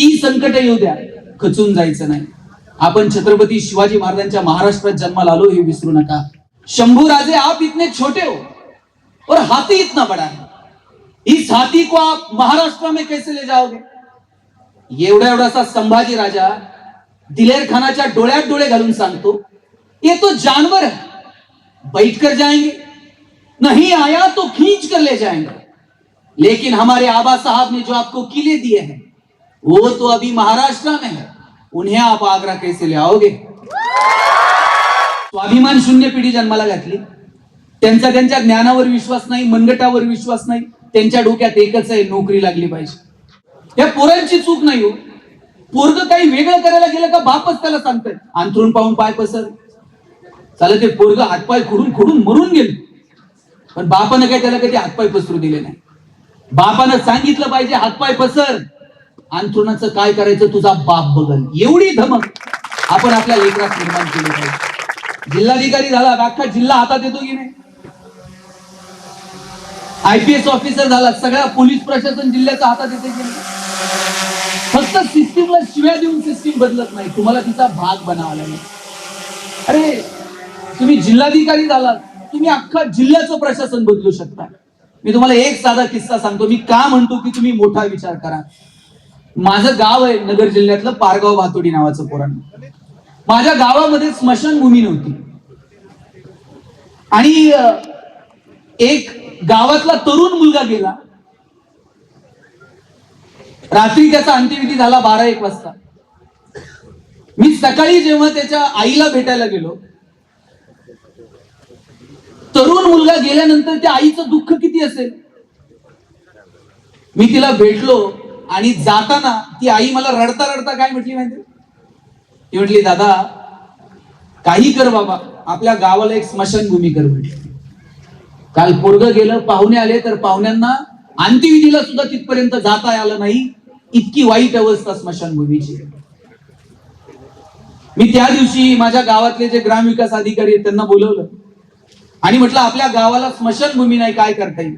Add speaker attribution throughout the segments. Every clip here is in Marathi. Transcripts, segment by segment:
Speaker 1: कितीही संकट येऊ द्या. खचून जायचं नाही. आपण छत्रपती शिवाजी महाराजांच्या महाराष्ट्रात जन्माला आलो हे विसरू नका. शंभू राजे आप इतने छोटे हो. और हाथी इतना बड़ा है. इस हाथी को आप महाराष्ट्र में कैसे ले जाओगे? एवढा एवढासा संभाजी राजा दिलेर खानाच्या डोळ्यात डोळे घालून सांगतो ये तो जानवर है. बैठ कर जाएंगे. नहीं आया तो खींच कर ले जाएंगे. लेकिन हमारे आबा साहब ने जो आपको किले दिए हैं वो तो अभी महाराष्ट्र में है। उन्हें आप आगरा कैसे ले आओगे? स्वाभिमान शून्य पिढी जन्माला घातली. त्यांचा त्यांच्या ज्ञानावर विश्वास नाही मनगटावर विश्वास नाही. त्यांच्या डोक्यात एकच आहे नोकरी लागली पाहिजे. या पोरांची चूक नाही हो. पोरग काही वेगळं करायला गेलं का बापच त्याला सांगतोय. अंथरून पाहून पाय पसर. चालत ते पोरग हातपाय खुडून खुडून मरून गेले. पण बापानं काय त्याला कधी हातपाय पसरू दिले नाही? बापानं सांगितलं पाहिजे हातपाय पसर. अंथरुणाचं काय करायचं तुझा बाप बघल. एवढी धमक आपण आपल्या लेकरात निर्माण केली पाहिजे. जिल्हाधिकारी झाला अख्खा जिल्हा हातात येतो की नाही? आयपीएस ऑफिसर झाला सगळ्या पोलीस प्रशासन जिल्ह्याच्या हातात येते की नाही? फक्त सिस्टीमला शिव्या देऊन सिस्टीम बदलत नाही. तुम्हाला तिचा भाग बनावा लागेल. अरे तुम्ही जिल्हाधिकारी झालात. तुम्ही अख्खा जिल्ह्याचं प्रशासन बदलू शकता. मी तुम्हाला एक साधा किस्सा सांगतो. मी का म्हणतो की तुम्ही मोठा विचार करा. माझं गाव आहे नगर जिल्ह्यातलं पारगाव भातोडी नावाचं पुराण माझ्या गावामध्ये स्मशानभूमी नव्हती. आणि एक गावातला तरुण मुलगा गेला. रात्री त्याचा अंत्यविधी झाला बारा एक वाजता. मी सकाळी जेव्हा त्याच्या आईला भेटायला गेलो तरुण मुलगा गेल्यानंतर त्या आईचं दुःख किती असेल? मी तिला भेटलो. आणि जाताना ती आई मला रडता रडता काय म्हटली माहिती ती म्हटली दादा काही कर बाबा. आपल्या गावाला एक स्मशानभूमी कर म्हटली. काल पोरग गेलं पाहुणे आले तर पाहुण्यांना अंत्यविधीला सुद्धा तिथपर्यंत जाता आलं नाही. इतकी वाईट अवस्था स्मशानभूमीची. मी त्या दिवशी माझ्या गावातले जे ग्रामविकास अधिकारी आहेत त्यांना बोलवलं. आणि म्हटलं आपल्या गावाला स्मशानभूमी नाही काय करता येईल?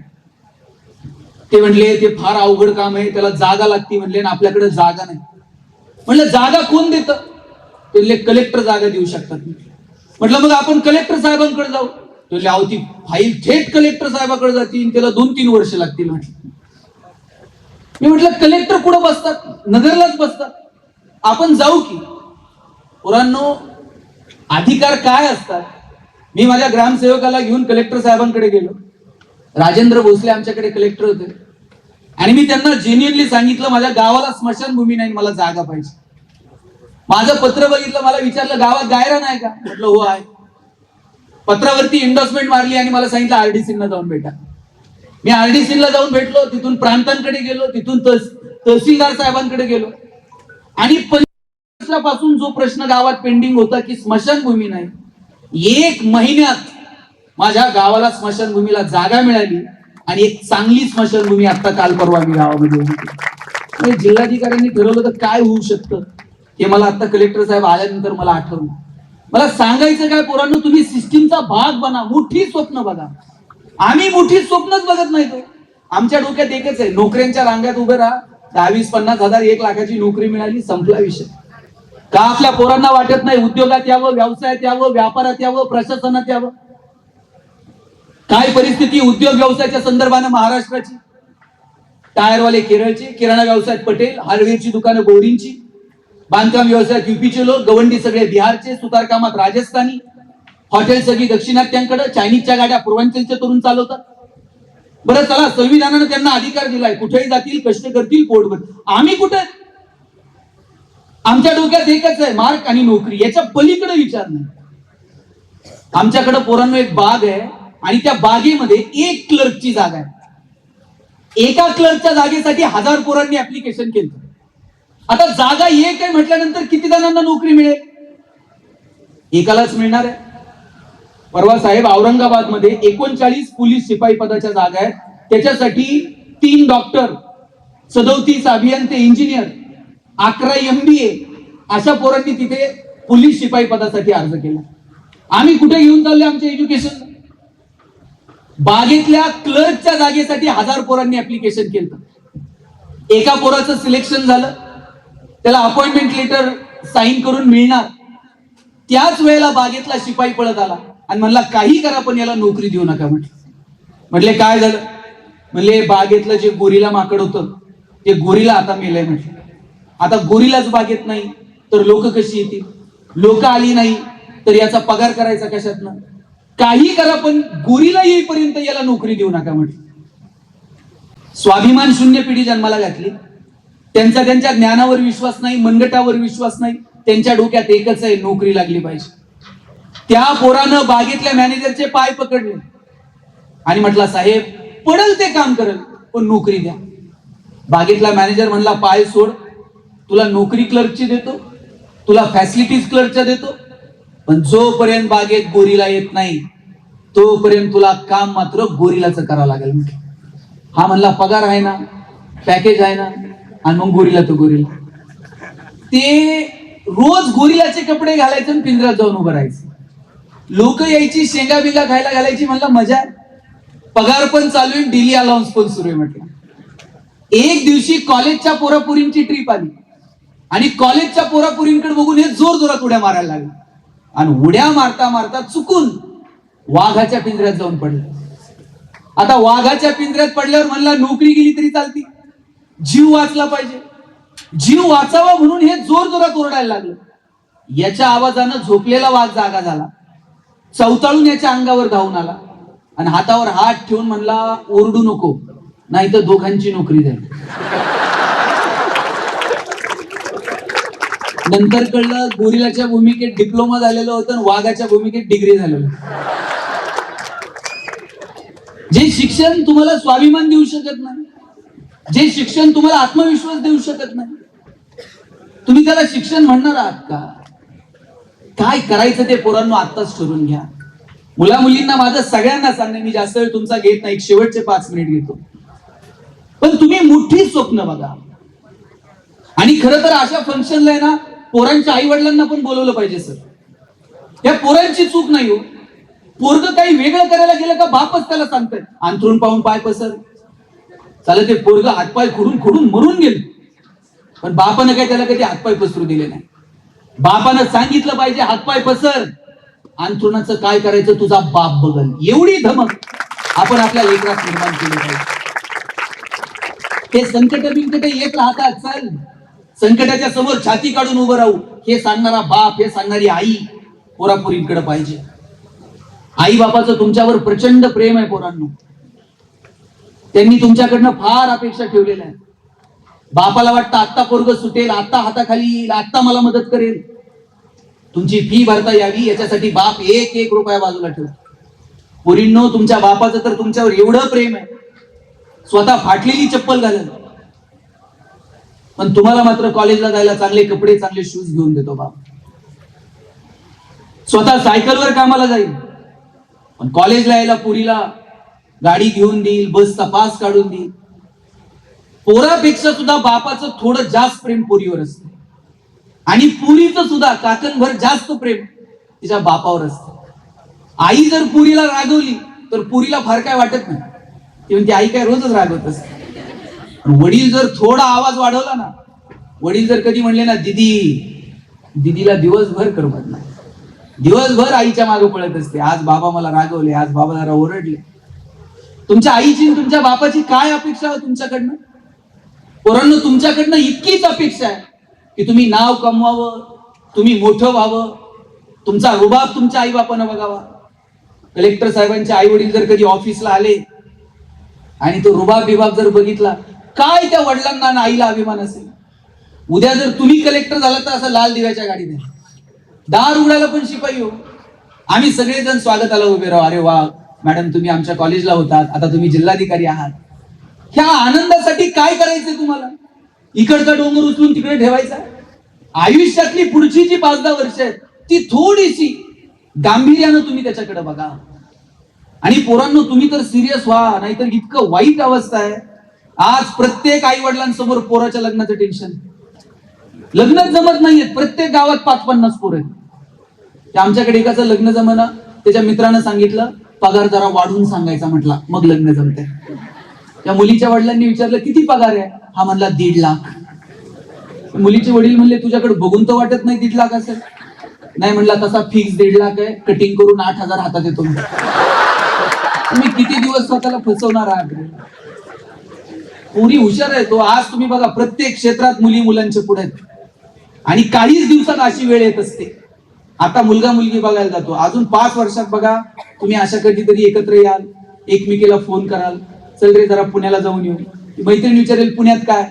Speaker 1: ते म्हणले ते फार अवघड काम आहे त्याला जागा लागती म्हणले आणि आपल्याकडे जागा नाही. म्हणलं जागा कोण देत? ते म्हणले कलेक्टर जागा देऊ शकतात. म्हटलं मग आपण कलेक्टर साहेबांकडे जाऊ. ते म्हणले ती फाईल थेट कलेक्टर साहेबाकडे जातील त्याला दोन तीन वर्ष लागतील म्हटलं. मी म्हटलं कलेक्टर कुठं बसतात? नगरलाच बसतात. आपण जाऊ की. पोरांनो अधिकार काय असतात? मी माझ्या ग्रामसेवकाला घेऊन कलेक्टर साहेबांकडे गेलो. राजेंद्र भोसले आमच्याकडे कलेक्टर होते. आणि मी त्यांना जेन्युअनली सांगितलं माझ्या गावाला स्मशानभूमी नाही मला जागा पाहिजे. माझं पत्र बघितलं मला विचारलं गावात गायरा नाही का? म्हटलं हो आहे. पत्रावरती इंडोसमेंट मारली आणि मला सांगितलं आरडीसीला जाऊन भेटा. मी आरडीसीला जाऊन भेटलो तिथून प्रांतांकडे गेलो तिथून तहसीलदार साहेबांकडे गेलो. आणि पासून जो प्रश्न गावात पेंडिंग होता की स्मशानभूमी नाही एक महिन्यात माझ्या गावाला स्मशानभूमीला जागा मिळाली. आणि एक चांगली स्मशानभूमी आता काल परवा मी गावामध्ये उभी म्हणजे जिल्हाधिकाऱ्यांनी ठरवलं तर काय होऊ शकतं हे मला आता कलेक्टर साहेब आल्यानंतर मला आठवलं. मला सांगायचं काय पोरांनो तुम्ही सिस्टीमचा भाग बना मोठी स्वप्न बघा. आम्ही मोठी स्वप्नच बघत नाही तो. आमच्या डोक्यात एकच आहे नोकऱ्यांच्या रांगात उभं राहा. दहावीस पन्नास हजार एक लाखाची नोकरी मिळाली संपला विषय. का आपल्या पोरांना वाटत नाही उद्योगात यावं व्यवसायात यावं व्यापारात यावं प्रशासनात यावं? काय परिस्थिती उद्योग व्यवसायाच्या संदर्भानं महाराष्ट्राची? टायरवाले केरळचे किराणा व्यवसायात पटेल हार्डवेअरची दुकानं बोरींची बांधकाम व्यवसायात युपीचे लोक गवंडी सगळे बिहारचे सुतारकामात राजस्थानी हॉटेल सगळी दक्षिणात्यांकडे चायनीजच्या गाड्या पूर्वांचलचे तरुण चालवतात. बरं चला संविधानानं त्यांना अधिकार दिलाय. कुठेही जातील कष्ट करतील पोटभर. आम्ही कुठे? आमच्या डोक्यात एकच आहे मार्क आणि नोकरी. याच्या पलीकडे विचार नाही. आमच्याकडे पोरांनो एक बाग आहे. आणि त्या बागेमध्ये एक क्लर्कची जागा आहे. एका क्लर्कच्या जागेसाठी हजार पोरांनी ऍप्लिकेशन केलं आता जागा एक आहे म्हटल्यानंतर किती जणांना नोकरी मिळेल? एकालाच मिळणार आहे. परवा साहेब औरंगाबादमध्ये एकोणचाळीस पोलीस शिपाई पदाच्या जागा आहेत. त्याच्यासाठी तीन डॉक्टर सदोतीस अभियंते इंजिनियर अकरा एम बी ए अशा पोरांनी तिथे पोलीस शिपाई पदासाठी अर्ज केला. आम्ही कुठे घेऊन चाललो आमच्या एज्युकेशन बागेतल्या क्लर्कच्या जागेसाठी हजार पोरांनी ऍप्लिकेशन केलं. एका पोराचं सिलेक्शन झालं. त्याला अपॉइंटमेंट लेटर साईन करून मिळणार. त्याच वेळेला बागेतला शिपाई पळत आला आणि म्हणला काही करा पण याला नोकरी देऊ नका म्हटलं. म्हटले काय झालं? म्हणले बागेतलं जे गोरीला माकड होतं ते गोरीला आता मेलंय म्हटलं. आता गोरीलाच बागेत नाही तर लोक कशी येतील? लोक आली नाही तर याचा पगार करायचा कशातनं? काही करा पण गोरीला येईपर्यंत याला नोकरी देऊ नका म्हटलं. स्वाभिमान शून्य पिढी जन्माला घातली. त्यांचा त्यांच्या ज्ञानावर विश्वास नाही मनगटावर विश्वास नाही. त्यांच्या डोक्यात एकच आहे नोकरी लागली पाहिजे. त्या पोरानं बागेतल्या मॅनेजरचे पाय पकडले. आणि म्हटला साहेब पडल ते काम करल पण नोकरी द्या. बागेतला मॅनेजर म्हणला पाय सोड तुला नोकरी क्लर्कची देतो तुला फॅसिलिटीज क्लर्कच्या देतो पण जोपर्यंत बागेत गोरीला येत नाही तोपर्यंत तुला काम मात्र गोरीलाच करावं लागेल म्हटलं. हा म्हणला पगार आहे ना पॅकेज आहे ना आणि मग गोरीला तो गोरीला. ते रोज गोरिलाचे कपडे घालायचे आणि पिंजरात जाऊन उभं राहायचं. लोक यायची शेंगा बिंगा खायला घालायची म्हणला मजा आहे. पगार पण चालू आहे डेली अलाउन्स पण सुरू आहे म्हटलं. एक दिवशी कॉलेजच्या पोरापुरींची ट्रिप आली. आणि कॉलेजच्या पोरापुरींकडे बघून हे जोर जोरात उड्या मारायला लागले. आणि उड्या मारता मारता चुकून वाघाच्या पिंजऱ्यात जाऊन पडलं. आता वाघाच्या पिंजऱ्यात पडल्यावर म्हणला नोकरी गेली तरी चालती. जीव वाचला पाहिजे. जीव वाचावा म्हणून हे जोर जोरात ओरडायला लागलं. याच्या आवाजानं झोपलेला वाघ जागा झाला. चवताळून याच्या अंगावर धावून आला. आणि हातावर हात ठेवून म्हणला ओरडू नको नाही तर दोघांची नोकरी जाईल. नंतर कळलं गोरिलाच्या भूमिकेत डिप्लोमा झालेलं होतं आणि वाघाच्या भूमिकेत डिग्री झालेलं जे शिक्षण तुम्हाला स्वाभिमान देऊ शकत नाही जे शिक्षण तुम्हाला आत्मविश्वास देऊ शकत नाही तुम्ही त्याला शिक्षण म्हणणार आहात का? काय करायचं ते पोरांनो आत्ताच ठरवून घ्या. मुला मुलींना माझं सगळ्यांना सांगणे मी जास्त वेळ तुमचा घेत नाही शेवटचे पाच मिनिट घेतो. पण तुम्ही मोठी स्वप्न बघा. आणि खरं तर अशा फंक्शनला आहे ना पोरांच्या आई वडिलांना पण बोलवलं पाहिजे सर. या पोरांची चूक नाही हो. पोरग काही वेगळं करायला गेलं का बापच त्याला सांगतोय. अंथरून पाहून पाय पसर. चालत ते पोरग हातपाय खुडून खुडून मरून गेले. पण बापानं काय त्याला कधी हातपाय पसरू दिले नाही. बापानं सांगितलं पाहिजे हातपाय पसर. अंथरुणाचं काय करायचं तुझा बाप बघल. एवढी धमक आपण आपल्या लेकरात निर्माण केली पाहिजे. ते संकट बिंकट येत राहतात चल. संकटाच्या समोर छाती काढून उभं राहू. हे सांगणारा बाप हे सांगणारी आई पोरापुरींकडे पाहिजे. आई बापाचं तुमच्यावर प्रचंड प्रेम आहे पोरांनो. त्यांनी तुमच्याकडनं फार अपेक्षा ठेवलेल्या आहे बापाला वाटतं आत्ता पोरग सुटेल आत्ता हाताखाली येईल आत्ता मला मदत करेल. तुमची फी भरता यावी याच्यासाठी बाप एक एक रुपया बाजूला ठेवतो पोरींनो तुमच्या बापाचं तर तुमच्यावर एवढं प्रेम आहे. स्वतः फाटलेली चप्पल घालेल पण तुम्हाला मात्र कॉलेजला जायला चांगले कपडे चांगले शूज घेऊन देतो बाप स्वतः सायकलवर कामाला जाईल. पण कॉलेजला यायला पुरीला गाडी घेऊन देईल बसचा पास काढून देईल. पोरापेक्षा सुद्धा बापाचं थोडं जास्त प्रेम पोरीवर असतं. आणि पुरीचं सुद्धा काकणभर जास्त प्रेम तिच्या बापावर असतं. आई जर पुरीला रागवली तर पुरीला फार काय वाटत नाही. ती म्हणते आई काय रोजच रागवत असते. वडील जर थोडा आवाज वाढवला ना वडील जर कधी म्हणले ना दिदी दिदीला दिवसभर करमत नाही. दिवसभर आईच्या मागे पळत असते. आज बाबा मला रागवले आज बाबा जरा ओरडले. तुमच्या आईची तुमच्या बापाची काय अपेक्षा आहे तुमच्याकडनं? पोरांनो तुमच्याकडनं इतकीच अपेक्षा आहे की तुम्ही नाव कमवावं तुम्ही मोठं व्हावं तुमचा रुबाब तुमच्या आई बापानं बघावा. कलेक्टर साहेबांचे आई वडील जर कधी ऑफिसला आले आणि तो रुबाब बिबाब जर बघितला काय त्या वडिलांना आणि आईला अभिमान असेल? उद्या जर तुम्ही कलेक्टर झाला तर असं लाल दिव्याच्या गाडीने. दार उघडायला पण शिपाई हो. आम्ही सगळेजण स्वागताला उभे राहू. अरे वा मॅडम तुम्ही आमच्या कॉलेजला होतात. आता तुम्ही जिल्हाधिकारी आहात. ह्या आनंदासाठी काय करायचंय तुम्हाला? इकडचा डोंगर उचलून तिकडे ठेवायचा? आयुष्यातली पुढची जी पाच दहा वर्ष आहेत ती थोडीशी गांभीर्यानं तुम्ही त्याच्याकडे बघा. आणि पोरांनो तुम्ही तर सिरियस व्हा. नाहीतर इतकं वाईट अवस्था आहे. आज प्रत्येक आई वडिलांसमोर पोराच्या लग्नाचं टेन्शन लग्न जमत नाहीयेत. प्रत्येक गावात पाच पन्नास पोर आहेत. आमच्याकडे एकाचं लग्न जमना त्याच्या मित्रानं सांगितलं पगार जरा वाढून सांगायचा म्हटला मग लग्न जमते त्या मुलीच्या वडिलांनी विचारलं किती पगार आहे? हा म्हणला दीड लाख. मुलीचे वडील म्हणले तुझ्याकडे बघून तर वाटत नाही दीड लाख असेल. नाही म्हणला तसा फिक्स दीड लाख आहे कटिंग करून आठ हजार हातात येतो मी. तुम्ही किती दिवस स्वतःला फसवणार आहात पुरी हुशार आहे तो आज तुम्ही बघा प्रत्येक क्षेत्रात मुली मुलांच्या पुढे आहेत. आणि काहीच दिवसात अशी वेळ येत असते. आता मुलगा मुलगी बघायला जातो. अजून पाच वर्षात बघा तुम्ही अशा कधीतरी एकत्र याल एकमेकीला फोन कराल. चल रे जरा पुण्याला जाऊन येऊ. मैत्रिणी मैत्रीण विचारेल पुण्यात काय?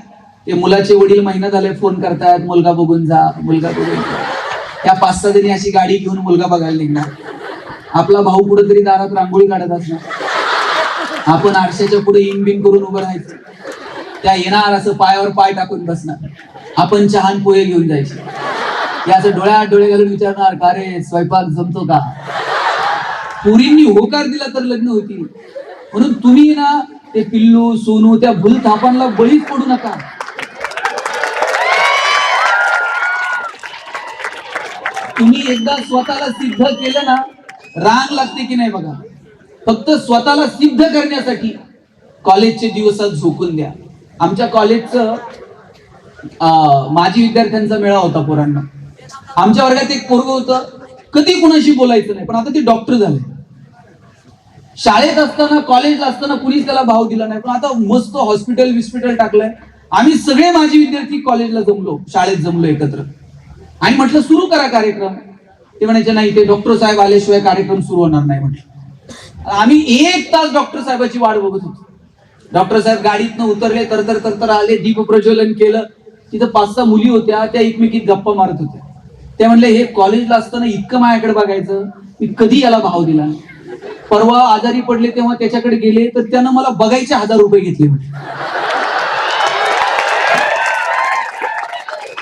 Speaker 1: ते मुलाचे वडील महिना झाले फोन करतायत मुलगा बघून जा मुलगा बघून जा. त्या पाच सहा जणी अशी गाडी घेऊन मुलगा बघायला निघणार. आपला भाऊ कुठेतरी दारात रांगोळी काढत असणार. आपण आरशाच्या पुढे इन बिन करून उभं राहायचं. त्या येणार असं पायावर पाय टाकून बसणार आपण चहान पोहे घेऊन जायचे. ते डोळ्यात डोळे घालून विचारणार का रे स्वयंपाक जमतो का? पुरींनी होकार दिला तर लग्न होती म्हणून तुम्ही ना ते पिल्लू सोनू त्या भूल थापांना बळीच पडू नका. तुम्ही एकदा स्वतःला सिद्ध केलं ना रांग लागते की नाही बघा. फक्त स्वतःला सिद्ध करण्यासाठी कॉलेजचे दिवसात झोकून द्या. आमच्या कॉलेजचं माजी विद्यार्थ्यांचा मेळा होता पोरांना. आमच्या वर्गात एक पोरग होतं. कधी कुणाशी बोलायचं नाही पण आता ते डॉक्टर झाले. शाळेत असताना कॉलेजला असताना कुणीच त्याला भाव दिला नाही. पण आता मस्त हॉस्पिटल विस्पिटल टाकलंय. आम्ही सगळे माजी विद्यार्थी कॉलेजला जमलो शाळेत जमलो एकत्र. आणि म्हटलं सुरू करा कार्यक्रम. ते म्हणायचे नाही ते डॉक्टर साहेब आल्याशिवाय कार्यक्रम सुरू होणार नाही. म्हटलं. आम्ही एक तास डॉक्टर साहेबाची वाट बघत होतो. डॉक्टर साहेब गाडीतनं उतरले तर तर तर तर आले दीप प्रज्वलन केलं. तिथं पाच सहा मुली होत्या त्या एकमेकीत गप्पा मारत होत्या. त्या म्हणले हे कॉलेजला असताना इतकं माझ्याकडे बघायचं मी कधी याला भाव दिला. परवा आजारी पडले तेव्हा त्याच्याकडे गेले तर त्यानं मला बघायचे हजार रुपये घेतले म्हटले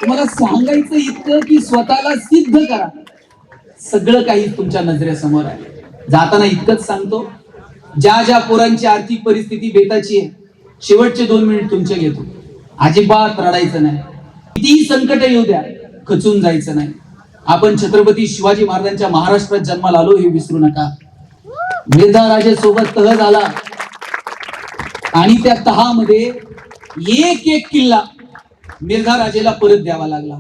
Speaker 1: तुम्हाला सांगायचं इतकं की स्वतःला सिद्ध करा. सगळं काही तुमच्या नजरेसमोर आहे. जाताना इतकंच सांगतो. ज्या ज्या पोरांची आर्थिक परिस्थिती बेताची आहे शेवटचे दोन मिनिट तुमचे घेतो. अजिबात रडायचं नाही. कितीही संकट येऊ द्या खचून जायचं नाही. आपण छत्रपती शिवाजी महाराजांच्या महाराष्ट्रात जन्माला आलो हे विसरू नका. मिर्झा राजे सोबत तह झाला. आणि त्या तहामध्ये एक एक किल्ला मिर्झा राजेला परत द्यावा लागला.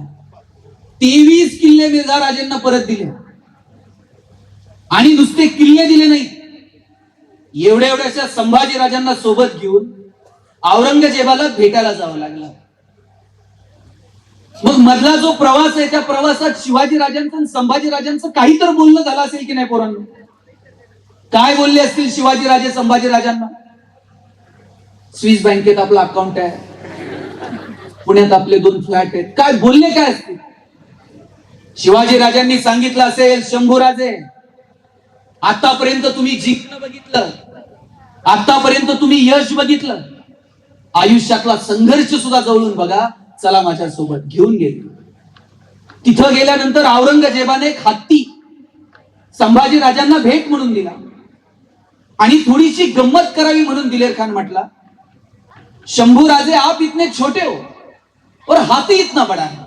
Speaker 1: तेवीस किल्ले मिर्झा राजेंना परत दिले. आणि नुसते किल्ले दिले नाही एवढ्या एवढ्याशा संभाजी राजांना सोबत घेऊन औरंगजेबाला भेटायला जावं लागलं. मग मधला जो प्रवास आहे त्या प्रवासात शिवाजीराजांचं आणि संभाजी राजांचं काही तर बोलणं झालं असेल की नाही पोरांनो? काय बोलले असतील शिवाजीराजे संभाजीराजांना स्विस बँकेत आपलं अकाउंट आहे. पुण्यात आपले दोन फ्लॅट आहेत. काय बोलले काय असतील? शिवाजी राजांनी सांगितलं असेल शंभूराजे आतापर्यंत तुम्ही जिंकणं बघितलं. आतापर्यंत तुम्ही यश बघितलं. आयुष्यातला संघर्ष सुद्धा जवळून बघा. चला माझ्या सोबत घेऊन गेले. तिथं गेल्यानंतर औरंगजेबाने एक हत्ती संभाजी राजांना भेट म्हणून दिला. आणि थोडीशी गंमत करावी म्हणून दिलेर खान म्हटला शंभू राजे आप इतने छोटे हो और हाथी इतना बड़ा है.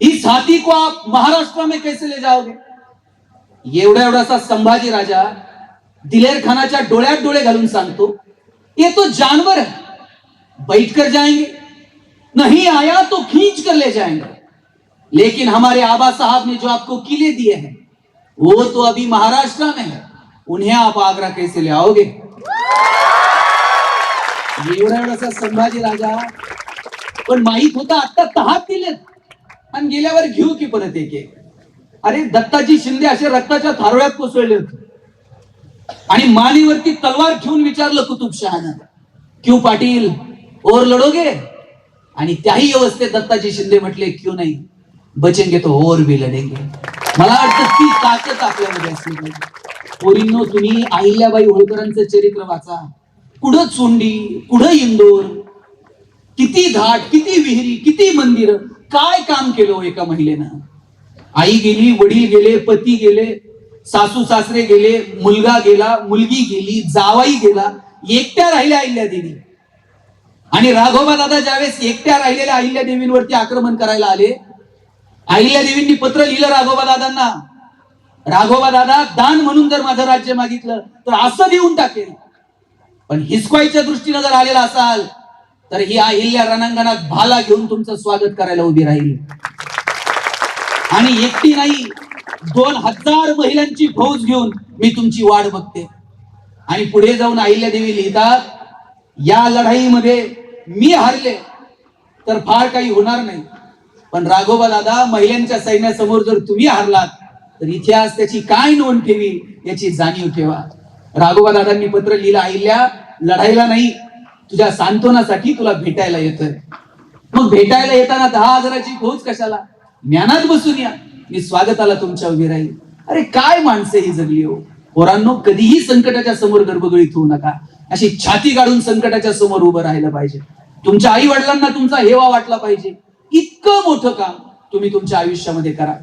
Speaker 1: इस हाथी को आप महाराष्ट्र में कैसे ले जाओगे? एवढा एवढासा संभाजी राजा दिलेर खानाच्या डोळ्यात डोळे घालून सांगतो ये तो जानवर है बैठ कर जाएंगे नहीं आया तो खींच कर ले जाएंगे। लेकिन हमारे आबा साहब ने जो आपको किले दिए हैं वो तो अभी महाराष्ट्र में है। उन्हें आप आगरा कैसे ले आओगे? एवढा एवढासा संभाजी राजा पण माहीत होता आता तहात दिलेत आणि गेल्यावर घेऊ की परत एक एक? अरे दत्ताजी शिंदे असे रक्ताच्या थारोळ्यात कोसळले होते. आणि मानेवरती तलवार घेऊन विचारलं कुतुबशहानं क्यू पाटील ओर लढोगे? आणि त्याही अवस्थेत दत्ताजी शिंदे म्हटले क्यू नाही बचेंगे तो ओर भी लढेंगे. मला वाटतं ती ताकद आपल्यामध्ये असली पाहिजे. पोरींनो तुम्ही अहिल्याबाई होळकरांचं चरित्र वाचा. कुठं चोंडी कुठं इंदोर? किती घाट किती विहिरी किती मंदिर? काय काम केलं हो एका महिलेनं? आई गेली वडील गेले पती गेले सासू सासरे गेले मुलगा गेला मुलगी गेली जावाई गेला एकट्या राहिल्या अहिल्या देवी. आणि राघोबा दादा ज्यावेळेस एकट्या राहिलेल्या अहिल्या देवींवरती आक्रमण करायला आले अहिल्या देवींनी पत्र लिहिलं राघोबा दादांना. राघोबा दादा दान म्हणून जर माझं राज्य मागितलं तर असं देऊन टाकेल. पण हिसकवायच्या दृष्टीनं जर आलेला असाल तर ही अहिल्या रणांगणात भाला घेऊन तुमचं स्वागत करायला उभी राहील. आणि एकटी नाही दोन हजार महिलांची फौज घेऊन मी तुमची वाट बघते. आणि पुढे जाऊन अहिल्यादेवी लिहितात या लढाईमध्ये मी हारले तर फार काही होणार नाही. पण राघोबा दादा महिलांच्या सैन्यासमोर जर तुम्ही हारलात तर इतिहास त्याची काय नोंद ठेवी याची जाणीव ठेवा. राघोबा दादांनी पत्र लिहिलं अहिल्या लढाईला नाही तुझ्या सांत्वनासाठी तुला भेटायला येतोय. मग भेटायला येताना दहा हजाराची फौज कशाला? ज्ञानात बसून या. मी स्वागताला तुमच्या उभी राहील अरे काय माणसे ही जगली हो? पोरांनो कधीही संकटाच्या समोर गर्भगळीत होऊ नका. अशी छाती काढून संकटाच्या समोर उभं राहिलं पाहिजे. तुमच्या आई वडिलांना तुमचा हेवा वाटला पाहिजे. इतकं मोठं काम तुम्ही तुमच्या आयुष्यामध्ये करा.